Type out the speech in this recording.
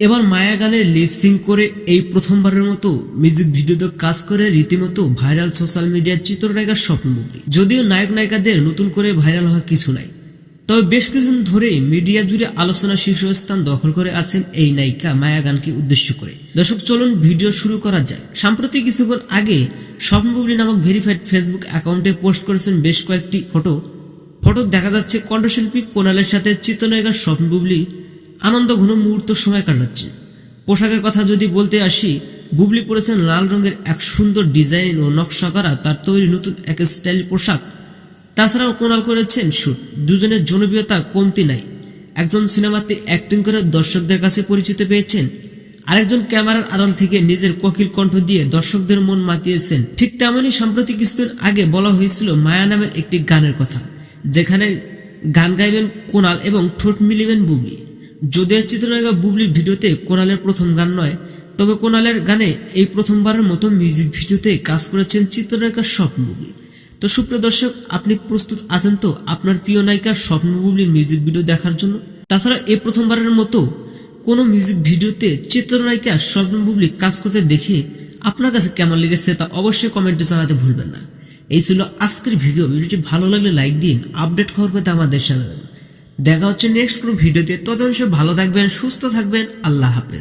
এবার মায়া গানের লিপসিং করে এই প্রথমবারের মতো মিউজিক ভিডিওতে কাজ করে রীতিমতো ভাইরাল সোশ্যাল মিডিয়ার চিত্রনায়িকার স্বপ্নবুকি যদিও নায়ক নায়িকাদের নতুন করে ভাইরাল হওয়ার কিছু নাই। তবে বেশ কিছুদিন ধরেই মিডিয়া জুড়ে আলোচনা শীর্ষস্থান দখল করে আছেন এই নায়িকা মায়া গানকে উদ্দেশ্য করে। দর্শক, চলুন ভিডিও শুরু করা যাক। সাম্প্রতিক কিছুক্ষণ আগে স্বপ্নবুবলি নামক ভেরিফাইড ফেসবুক অ্যাকাউন্টে পোস্ট করেছেন বেশ কয়েকটি ফটো ফটো দেখা যাচ্ছে কণ্ঠশিল্পী কোনালের সাথে চিত্রনায়িকার স্বপ্ন বুবলি আনন্দ ঘন মুহূর্ত সময় কাটাচ্ছে। পোশাকের কথা যদি বলতে আসি, বুবলি পরেছেন লাল রঙের এক সুন্দর ডিজাইন ও নকশা করা তার তৈরি নতুন এক স্টাইল পোশাক। তাছাড়াও কোনাল করেছেন শুট। দুজনের জনপ্রিয়তা কমতি নাই। একজন সিনেমাতে অ্যাক্টিং করে দর্শকদের কাছে পরিচিত পেয়েছেন। আরেকজন ক্যামেরার আড়াল থেকে নিজের কোকিল কণ্ঠ দিয়ে দর্শকদের মন মাতিয়েছেন। ঠিক তেমনই সাম্প্রতিক কিছুদিন আগে বলা হয়েছিল মায়া নামের একটি গানের কথা, যেখানে গান গাইবেন কোনাল এবং ঠোঁট মিলিবেন বুবলি। যদিও চিত্রনায়িকা বুবলির ভিডিওতে কোনালের প্রথম গান নয়, তবে কোনালের গানে এই প্রথমবারের মতো মিউজিক ভিডিওতে কাজ করেছেন চিত্রনায়িকার স্বপ্ন বুবলি। তো সুপ্রিয় দর্শক, আপনি প্রস্তুত আছেন তো আপনার প্রিয় নায়িকার স্বপ্ন বুবলির মিউজিক ভিডিও দেখার জন্য? তাছাড়া এই প্রথমবারের মতো কোনো মিউজিক ভিডিওতে চিত্রনায়িকা স্বপ্ন বুবলি কাজ করতে দেখে আপনার কাছে কেমন লেগেছে তা অবশ্যই কমেন্টে জানাতে ভুলবেন না। এই ছিল আজকের ভিডিও। ভিডিওটি ভালো লাগলে লাইক দিন, আপডেট খবর পেতে আমাদের সাথে। দেখা হচ্ছে নেক্সট কোনো ভিডিওতে ততক্ষণ ভালো থাকবেন সুস্থ থাকবেন। আল্লাহ হাফেজ।